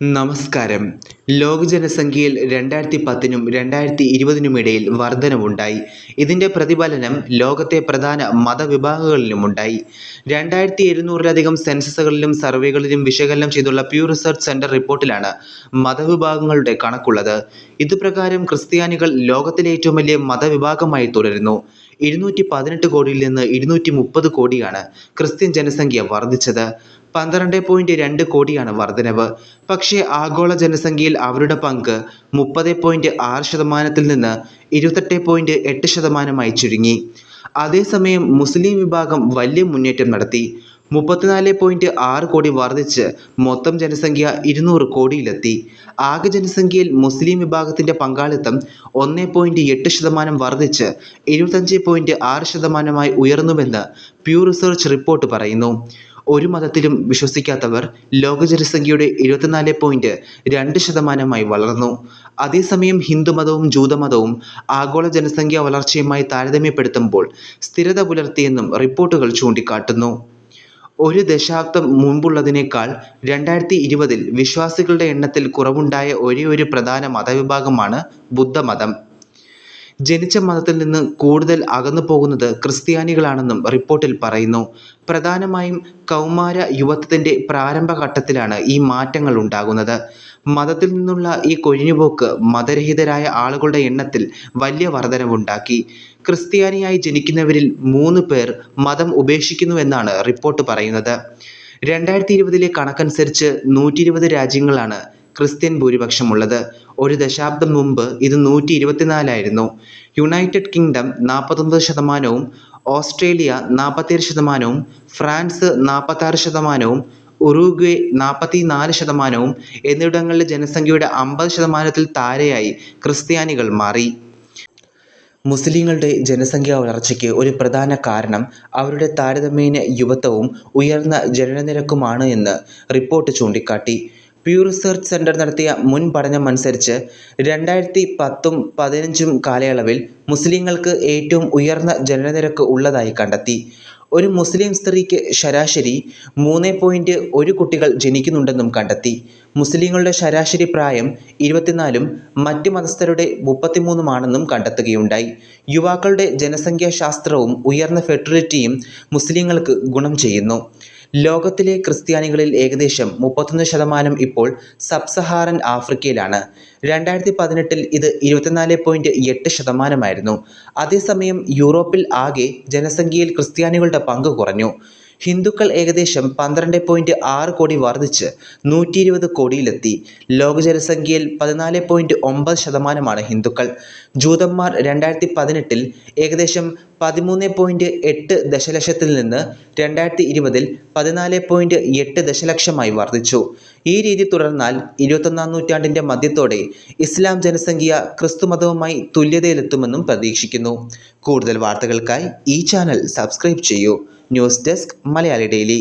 നമസ്കാരം. ലോക ജനസംഖ്യയിൽ രണ്ടായിരത്തി പത്തിനും രണ്ടായിരത്തി ഇരുപതിനുമിടയിൽ വർധനവുണ്ടായി. ഇതിന്റെ പ്രതിഫലനം ലോകത്തെ പ്രധാന മതവിഭാഗങ്ങളിലും ഉണ്ടായി. രണ്ടായിരത്തി എഴുന്നൂറിലധികം സെൻസസുകളിലും സർവേകളിലും വിശകലനം ചെയ്തുള്ള പ്യൂ റിസർച്ച് സെന്റർ റിപ്പോർട്ടിലാണ് മതവിഭാഗങ്ങളുടെ കണക്കുള്ളത്. ഇതുപ്രകാരം ക്രിസ്ത്യാനികൾ ലോകത്തിലെ ഏറ്റവും വലിയ മതവിഭാഗമായി തുടരുന്നു. ഇരുന്നൂറ്റി പതിനെട്ട് കോടിയിൽ നിന്ന് ഇരുന്നൂറ്റി മുപ്പത് കോടിയാണ് ക്രിസ്ത്യൻ ജനസംഖ്യ വർദ്ധിച്ചത് പന്ത്രണ്ട് പോയിന്റ് രണ്ട് കോടിയാണ് വർധനവ്. പക്ഷേ ആഗോള ജനസംഖ്യയിൽ അവരുടെ പങ്ക് മുപ്പത് പോയിന്റ് ആറ് ശതമാനത്തിൽ നിന്ന് ഇരുപത്തെട്ട് പോയിന്റ് എട്ട് ശതമാനമായി ചുരുങ്ങി. അതേസമയം മുസ്ലിം വിഭാഗം വലിയ മുന്നേറ്റം നടത്തി. മുപ്പത്തിനാല് പോയിന്റ് ആറ് കോടി വർദ്ധിച്ച് മൊത്തം ജനസംഖ്യ ഇരുന്നൂറ് കോടിയിലെത്തി. ആകെ ജനസംഖ്യയിൽ മുസ്ലിം വിഭാഗത്തിന്റെ പങ്കാളിത്തം ഒന്ന് പോയിന്റ് എട്ട് ശതമാനം വർദ്ധിച്ച് എഴുപത്തഞ്ച് പോയിന്റ് ആറ് ശതമാനമായി ഉയർന്നുവെന്ന് പ്യൂ റിസർച്ച് റിപ്പോർട്ട് പറയുന്നു. ഒരു മതത്തിലും വിശ്വസിക്കാത്തവർ ലോക ജനസംഖ്യയുടെ എഴുപത്തിനാല് പോയിന്റ് രണ്ട് ശതമാനമായി വളർന്നു. അതേസമയം ഹിന്ദുമതവും ജൂതമതവും ആഗോള ജനസംഖ്യാ വളർച്ചയുമായി താരതമ്യപ്പെടുത്തുമ്പോൾ സ്ഥിരത പുലർത്തിയെന്നും റിപ്പോർട്ടുകൾ ചൂണ്ടിക്കാട്ടുന്നു. ഒരു ദശാബ്ദം മുൻപുള്ളതിനേക്കാൾ രണ്ടായിരത്തി ഇരുപതിൽ വിശ്വാസികളുടെ എണ്ണത്തിൽ കുറവുണ്ടായ ഒരേയൊരു പ്രധാന മതവിഭാഗമാണ് ബുദ്ധമതം. ജനിച്ച മതത്തിൽ നിന്ന് കൂടുതൽ അകന്നു പോകുന്നത് ക്രിസ്ത്യാനികളാണെന്നും റിപ്പോർട്ടിൽ പറയുന്നു. പ്രധാനമായും കൗമാര യുവത്വത്തിന്റെ പ്രാരംഭഘട്ടത്തിലാണ് ഈ മാറ്റങ്ങൾ ഉണ്ടാകുന്നത്. മതത്തിൽ നിന്നുള്ള ഈ കൊഴിഞ്ഞുപോക്ക് മതരഹിതരായ ആളുകളുടെ എണ്ണത്തിൽ വലിയ വർധനവുണ്ടാക്കി. ക്രിസ്ത്യാനിയായി ജനിക്കുന്നവരിൽ മൂന്ന് പേർ മതം ഉപേക്ഷിക്കുന്നുവെന്നാണ് റിപ്പോർട്ട് പറയുന്നത്. രണ്ടായിരത്തി ഇരുപതിലെ കണക്കനുസരിച്ച് നൂറ്റി ഇരുപത് രാജ്യങ്ങളാണ് ക്രിസ്ത്യൻ ഭൂരിപക്ഷമുള്ളത്. ഒരു ദശാബ്ദം മുമ്പ് ഇത് നൂറ്റി ഇരുപത്തിനാലായിരുന്നു യുണൈറ്റഡ് കിങ്ഡം നാൽപ്പത്തൊമ്പത് ശതമാനവും ഓസ്ട്രേലിയ നാൽപ്പത്തേഴ് ശതമാനവും ഫ്രാൻസ് നാൽപ്പത്താറ് ശതമാനവും ഉറുഗ്വേ നാൽപ്പത്തി നാല് ശതമാനവും എന്നിവിടങ്ങളിലെ ജനസംഖ്യയുടെ അമ്പത് ശതമാനത്തിൽ താഴെയായി ക്രിസ്ത്യാനികൾ മാറി. മുസ്ലിങ്ങളുടെ ജനസംഖ്യാ വളർച്ചയ്ക്ക് ഒരു പ്രധാന കാരണം അവരുടെ താരതമ്യേന യുവത്വവും ഉയർന്ന ജനനനിരക്കുമാണ് എന്ന് റിപ്പോർട്ട് ചൂണ്ടിക്കാട്ടി. പ്യൂ റിസർച്ച് സെന്റർ നടത്തിയ മുൻ പഠനം അനുസരിച്ച് രണ്ടായിരത്തി പത്തും പതിനഞ്ചും കാലയളവിൽ മുസ്ലിങ്ങൾക്ക് ഏറ്റവും ഉയർന്ന ജനനനിരക്ക് ഉള്ളതായി കണ്ടെത്തി. ഒരു മുസ്ലിം സ്ത്രീക്ക് ശരാശരി മൂന്ന് പോയിന്റ് ഒരു കുട്ടികൾ ജനിക്കുന്നുണ്ടെന്നും കണ്ടെത്തി. മുസ്ലിങ്ങളുടെ ശരാശരി പ്രായം ഇരുപത്തിനാലും മറ്റ് മതസ്ഥരുടെ മുപ്പത്തിമൂന്നുമാണെന്നും കണ്ടെത്തുകയുണ്ടായി. യുവാക്കളുടെ ജനസംഖ്യാശാസ്ത്രവും ഉയർന്ന ഫെർട്ടിലിറ്റിയും മുസ്ലിങ്ങൾക്ക് ഗുണം ചെയ്യുന്നു. ലോകത്തിലെ ക്രിസ്ത്യാനികളിൽ ഏകദേശം മുപ്പത്തൊന്ന് ശതമാനം ഇപ്പോൾ സബ് സഹാറൻ ആഫ്രിക്കയിലാണ്. രണ്ടായിരത്തി പതിനെട്ടിൽ ഇത് ഇരുപത്തിനാല് പോയിന്റ് എട്ട് ശതമാനമായിരുന്നു. അതേസമയം യൂറോപ്പിൽ ആകെ ജനസംഖ്യയിൽ ക്രിസ്ത്യാനികളുടെ പങ്ക് കുറഞ്ഞു. ഹിന്ദുക്കൾ ഏകദേശം പന്ത്രണ്ട് പോയിന്റ് ആറ് കോടി വർദ്ധിച്ച് നൂറ്റി ഇരുപത് കോടിയിലെത്തി. ലോക ജനസംഖ്യയിൽ പതിനാല് പോയിന്റ് ഒമ്പത് ശതമാനമാണ് ഹിന്ദുക്കൾ. ജൂതന്മാർ രണ്ടായിരത്തി പതിനെട്ടിൽ ഏകദേശം പതിമൂന്ന് പോയിന്റ് എട്ട് ദശലക്ഷത്തിൽ നിന്ന് രണ്ടായിരത്തി ഇരുപതിൽ പതിനാല് പോയിന്റ് എട്ട് ദശലക്ഷമായി വർദ്ധിച്ചു. ഈ രീതി തുടർന്നാൽ ഇരുപത്തൊന്നാം നൂറ്റാണ്ടിന്റെ മധ്യത്തോടെ ഇസ്ലാം ജനസംഖ്യ ക്രിസ്തുമതവുമായി തുല്യതയിലെത്തുമെന്നും പ്രതീക്ഷിക്കുന്നു. കൂടുതൽ വാർത്തകൾക്കായി ഈ ചാനൽ സബ്സ്ക്രൈബ് ചെയ്യൂ. News desk Malayali daily.